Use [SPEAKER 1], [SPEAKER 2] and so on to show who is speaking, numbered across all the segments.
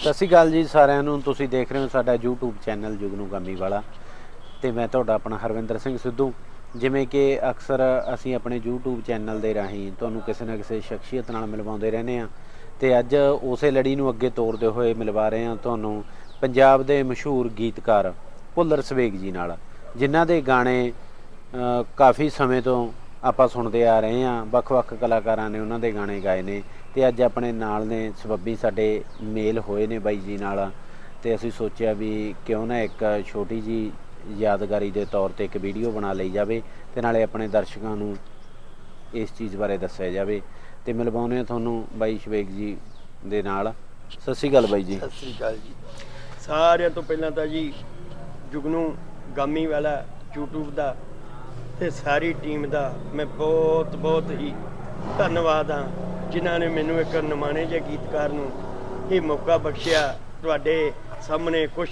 [SPEAKER 1] ਸਤਿ ਸ਼੍ਰੀ ਅਕਾਲ ਜੀ ਸਾਰਿਆਂ ਨੂੰ। ਤੁਸੀਂ ਦੇਖ ਰਹੇ ਹੋ ਸਾਡਾ YouTube ਚੈਨਲ ਜੁਗਨੂ ਗਾਮੀ ਵਾਲਾ। ਤੇ ਮੈਂ ਤੁਹਾਡਾ ਆਪਣਾ ਹਰਵਿੰਦਰ ਸਿੰਘ ਸਿੱਧੂ। ਜਿਵੇਂ ਕਿ ਅਕਸਰ ਅਸੀਂ ਆਪਣੇ YouTube ਚੈਨਲ ਦੇ ਰਾਹੀਂ ਤੁਹਾਨੂੰ ਕਿਸੇ ਨਾ ਕਿਸੇ ਸ਼ਖਸੀਅਤ ਨਾਲ ਮਿਲਵਾਉਂਦੇ ਰਹਿੰਦੇ ਆ ਤੇ ਅੱਜ ਉਸੇ ਲੜੀ ਨੂੰ ਅੱਗੇ ਤੋਰਦੇ ਹੋਏ ਮਿਲਵਾ ਰਹੇ ਹਾਂ ਤੁਹਾਨੂੰ ਪੰਜਾਬ ਦੇ ਮਸ਼ਹੂਰ ਗੀਤਕਾਰ ਭੁੱਲਰ ਸਵੇਗ ਜੀ ਨਾਲ, ਜਿਨ੍ਹਾਂ ਦੇ ਗਾਣੇ ਕਾਫੀ ਸਮੇਂ ਤੋਂ ਆਪਾਂ ਸੁਣਦੇ ਆ ਰਹੇ ਹਾਂ। ਵੱਖ-ਵੱਖ ਕਲਾਕਾਰਾਂ ਨੇ ਉਹਨਾਂ ਦੇ ਗਾਣੇ ਗਾਏ ਨੇ। ਤੇ ਅੱਜ ਆਪਣੇ ਨਾਲ ਨੇ ਸਬੱਬੀ ਸਾਡੇ ਮੇਲ ਹੋਏ ਨੇ ਬਾਈ ਜੀ ਨਾਲ। ਤੇ ਅਸੀਂ ਸੋਚਿਆ ਵੀ ਕਿਉਂ ਨਾ ਇੱਕ ਛੋਟੀ ਜੀ ਯਾਦਗਾਰੀ ਦੇ ਤੌਰ ਤੇ ਇੱਕ ਵੀਡੀਓ ਬਣਾ ਲਈ ਜਾਵੇ ਤੇ ਨਾਲੇ ਆਪਣੇ ਦਰਸ਼ਕਾਂ ਨੂੰ ਇਸ ਚੀਜ਼ ਬਾਰੇ ਦੱਸਿਆ ਜਾਵੇ। ਤੇ ਮਿਲਵਾਉਂਦੇ ਹਾਂ ਤੁਹਾਨੂੰ ਬਾਈ ਸ਼ਵੇਗ ਜੀ ਦੇ ਨਾਲ। ਸਤਿ ਸ਼੍ਰੀ ਅਕਾਲ ਬਾਈ ਜੀ।
[SPEAKER 2] ਸਤਿ ਸ੍ਰੀ ਅਕਾਲ ਜੀ। ਸਾਰਿਆਂ ਤੋਂ ਪਹਿਲਾਂ ਤਾਂ ਜੀ ਜੁਗਨੂ ਗਾਮੀ ਵਾਲਾ YouTube ਦਾ ਤੇ ਸਾਰੀ ਟੀਮ ਦਾ ਮੈਂ ਬਹੁਤ ਬਹੁਤ ਹੀ ਧੰਨਵਾਦ ਹਾਂ। ਜਿਨ੍ਹਾਂ ਨੇ ਮੈਨੂੰ ਇੱਕ ਨਿਮਾਣੇ ਜਿਹੇ ਗੀਤਕਾਰ ਨੂੰ ਇਹ ਮੌਕਾ ਬਖਸ਼ਿਆ, ਤੁਹਾਡੇ ਸਾਹਮਣੇ ਕੁਝ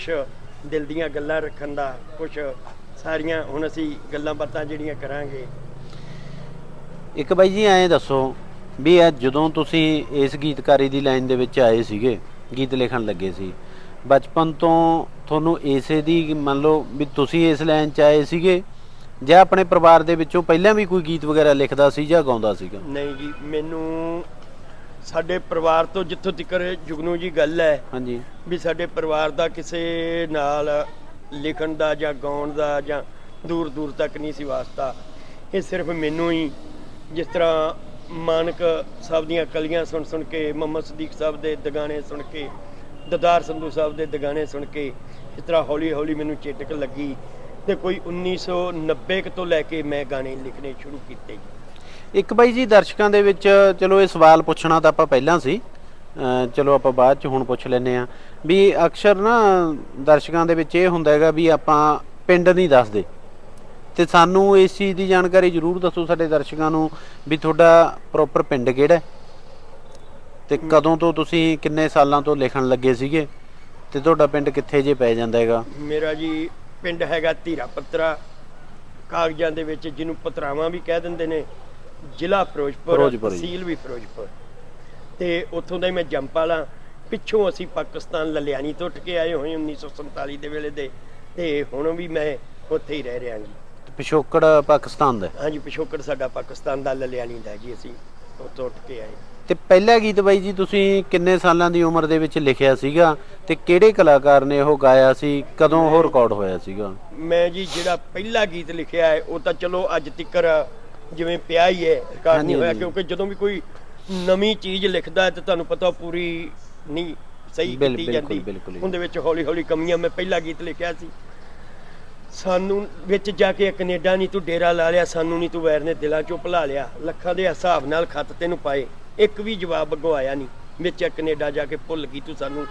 [SPEAKER 2] ਦਿਲ ਦੀਆਂ ਗੱਲਾਂ ਰੱਖਣ ਦਾ ਕੁਝ ਸਾਰੀਆਂ ਹੁਣ ਅਸੀਂ ਗੱਲਾਂ ਬਾਤਾਂ ਜਿਹੜੀਆਂ ਕਰਾਂਗੇ।
[SPEAKER 1] ਇੱਕ ਬਾਈ ਜੀ, ਐਂ ਦੱਸੋ ਵੀ ਇਹ ਜਦੋਂ ਤੁਸੀਂ ਇਸ ਗੀਤਕਾਰੀ ਦੀ ਲਾਈਨ ਦੇ ਵਿੱਚ ਆਏ ਸੀਗੇ, ਗੀਤ ਲਿਖਣ ਲੱਗੇ ਸੀ, ਬਚਪਨ ਤੋਂ ਤੁਹਾਨੂੰ ਇਸੇ ਦੀ ਮੰਨ ਲਓ ਵੀ ਤੁਸੀਂ ਇਸ ਲਾਈਨ 'ਚ ਆਏ ਸੀਗੇ ਜਾਂ ਆਪਣੇ ਪਰਿਵਾਰ ਦੇ ਵਿੱਚੋਂ ਪਹਿਲਾਂ ਵੀ ਕੋਈ ਗੀਤ ਵਗੈਰਾ ਲਿਖਦਾ ਸੀ ਜਾਂ ਗਾਉਂਦਾ ਸੀਗਾ
[SPEAKER 2] ਨਹੀਂ ਜੀ ਮੈਨੂੰ ਸਾਡੇ ਪਰਿਵਾਰ ਤੋਂ ਜਿੱਥੋਂ ਤੱਕ ਜੁਗਨੂ ਜੀ ਗੱਲ ਹੈ
[SPEAKER 1] ਹਾਂਜੀ।
[SPEAKER 2] ਵੀ ਸਾਡੇ ਪਰਿਵਾਰ ਦਾ ਕਿਸੇ ਨਾਲ ਲਿਖਣ ਦਾ ਜਾਂ ਗਾਉਣ ਦਾ ਜਾਂ ਦੂਰ ਦੂਰ ਤੱਕ ਨਹੀਂ ਸੀ ਵਾਸਤਾ। ਇਹ ਸਿਰਫ ਮੈਨੂੰ ਹੀ ਜਿਸ ਤਰ੍ਹਾਂ ਮਾਨਕ ਸਾਹਿਬ ਦੀਆਂ ਕਲੀਆਂ ਸੁਣ ਸੁਣ ਕੇ ਮੁਹੰਮਦ ਸਦੀਕ ਸਾਹਿਬ ਦੇ ਦਗਾਣੇ ਸੁਣ ਕੇ ਦਦਾਰ ਸੰਧੂ ਸਾਹਿਬ ਦੇ ਦਗਾਣੇ ਸੁਣ ਕੇ ਇਸ ਤਰ੍ਹਾਂ ਹੌਲੀ ਹੌਲੀ ਮੈਨੂੰ ਚੇਟਕ ਲੱਗੀ। ਤੇ ਕੋਈ 1990 ਕੁ ਤੋਂ ਲੈ ਕੇ ਮੈਂ ਗਾਣੇ ਲਿਖਣੇ ਸ਼ੁਰੂ ਕੀਤੇ
[SPEAKER 1] ਇੱਕ ਬਾਈ ਜੀ ਦਰਸ਼ਕਾਂ ਦੇ ਵਿੱਚ ਚਲੋ ਇਹ ਸਵਾਲ ਪੁੱਛਣਾ ਤਾਂ ਆਪਾਂ ਪਹਿਲਾਂ ਸੀ। ਚਲੋ ਆਪਾਂ ਬਾਅਦ ਚ ਹੁਣ ਪੁੱਛ ਲੈਨੇ ਆ ਵੀ ਅਕਸਰ ਨਾ ਦਰਸ਼ਕਾਂ ਦੇ ਵਿੱਚ ਇਹ ਹੁੰਦਾ ਹੈਗਾ ਵੀ ਆਪਾਂ ਪਿੰਡ ਨਹੀਂ ਦੱਸਦੇ। ਤੇ ਸਾਨੂੰ ਇਸ ਚੀਜ਼ ਦੀ ਜਾਣਕਾਰੀ ਜ਼ਰੂਰ ਦੱਸੋ ਸਾਡੇ ਦਰਸ਼ਕਾਂ ਨੂੰ ਵੀ ਤੁਹਾਡਾ ਪ੍ਰੋਪਰ ਪਿੰਡ ਕਿਹੜਾ ਹੈ। ਤੇ ਕਦੋਂ ਤੋਂ ਤੁਸੀਂ ਕਿੰਨੇ ਸਾਲਾਂ ਤੋਂ ਲਿਖਣ ਲੱਗੇ ਸੀਗੇ। ਤੇ ਤੁਹਾਡਾ ਪਿੰਡ ਕਿੱਥੇ ਜੇ ਪੈ ਜਾਂਦਾ ਹੈਗਾ।
[SPEAKER 2] ਮੇਰਾ ਜੀ ਪਿੰਡ ਹੈਗਾ ਧੀਰਾ ਪੱਤਰਾ। ਕਾਗਜ਼ਾਂ ਦੇ ਵਿੱਚ ਜਿਹਨੂੰ ਪਤਰਾਵਾਂ ਵੀ ਕਹਿ ਦਿੰਦੇ ਨੇ ਜ਼ਿਲ੍ਹਾ ਫਿਰੋਜ਼ਪੁਰ
[SPEAKER 1] ਫਿਰੋਜ਼ਪੁਰ ਜੀ।
[SPEAKER 2] ਤਹਿਸੀਲ ਵੀ ਫਿਰੋਜ਼ਪੁਰ। ਤੇ ਉੱਥੋਂ ਦਾ ਹੀ ਮੈਂ ਜੰਪਾਲਾ। ਪਿੱਛੋਂ ਅਸੀਂ ਪਾਕਿਸਤਾਨ ਲਲਿਆਣੀ ਤੋਂ ਉੱਠ ਕੇ ਆਏ ਹੋਏ 1947 ਦੇ ਵੇਲੇ ਦੇ। ਤੇ ਹੁਣ ਵੀ ਮੈਂ ਉੱਥੇ ਹੀ ਰਹਿ ਰਿਹਾ ਜੀ।
[SPEAKER 1] ਪਿਛੋਕੜ ਪਾਕਿਸਤਾਨ ਦਾ ਹੈ।
[SPEAKER 2] ਹਾਂਜੀ ਪਿਛੋਕੜ ਸਾਡਾ ਪਾਕਿਸਤਾਨ ਦਾ ਲਲਿਆਣੀ ਦਾ ਜੀ ਅਸੀਂ ਉੱਥੋਂ ਉੱਠ ਕੇ ਆਏ
[SPEAKER 1] ਤੇ ਪਹਿਲਾ ਗੀਤ ਬਾਈ ਜੀ ਤੁਸੀਂ ਕਿੰਨੇ ਸਾਲਾਂ ਦੀ ਉਮਰ ਦੇ ਵਿੱਚ ਲਿਖਿਆ ਸੀਗਾ ਤੇ ਕਿਹੜੇ ਕਲਾਕਾਰ ਨੇ ਉਹ ਗਾਇਆ ਸੀ? ਕਦੋਂ ਉਹ ਰਿਕਾਰਡ ਹੋਇਆ ਸੀਗਾ?
[SPEAKER 2] ਮੈਂ ਜੀ ਜਿਹੜਾ ਪਹਿਲਾ ਗੀਤ ਲਿਖਿਆ ਹੈ ਉਹ ਤਾਂ ਚਲੋ ਅੱਜ ਤੱਕਰ ਜਿਵੇਂ ਪਿਆ ਹੀ ਹੈ ਰਿਕਾਰਡ ਨਹੀਂ ਹੋਇਆ। ਕਿਉਂਕਿ ਜਦੋਂ ਵੀ ਕੋਈ ਨਵੀਂ ਚੀਜ਼ ਲਿਖਦਾ ਹੈ ਤੇ ਤੁਹਾਨੂੰ ਪਤਾ ਪੂਰੀ ਨਹੀਂ ਸਹੀ ਕੀਤੀ ਜਾਂਦੀ। ਉਹਦੇ ਵਿੱਚ ਹੌਲੀ ਹੌਲੀ ਕਮੀਆਂ ਮੈਂ ਪਹਿਲਾ ਗੀਤ ਲਿਖਿਆ ਸੀ। ਸਾਨੂੰ ਵਿੱਚ ਜਾ ਕੇ ਕੈਨੇਡਾ ਨਹੀਂ ਤੂੰ ਡੇਰਾ ਲਾ ਲਿਆ ਸਾਨੂੰ ਨਹੀਂ ਤੂੰ ਵੈਰ ਨੇ ਦਿਲਾਂ ਚੋਂ ਭੁਲਾ ਲਿਆ। ਲੱਖਾਂ ਦੇ ਹਿਸਾਬ ਨਾਲ ਖੱਤ ਤੈਨੂੰ ਪਾਏ। ਇੱਕ ਵੀ ਜਵਾਬ ਅੱਗੋਂ ਆਇਆ ਨਹੀਂ। ਵਿੱਚ ਕੈਨੇਡਾ ਜਾ ਕੇ ਭੁੱਲ ਗਈ ਤੂੰ ਸਾਨੂੰ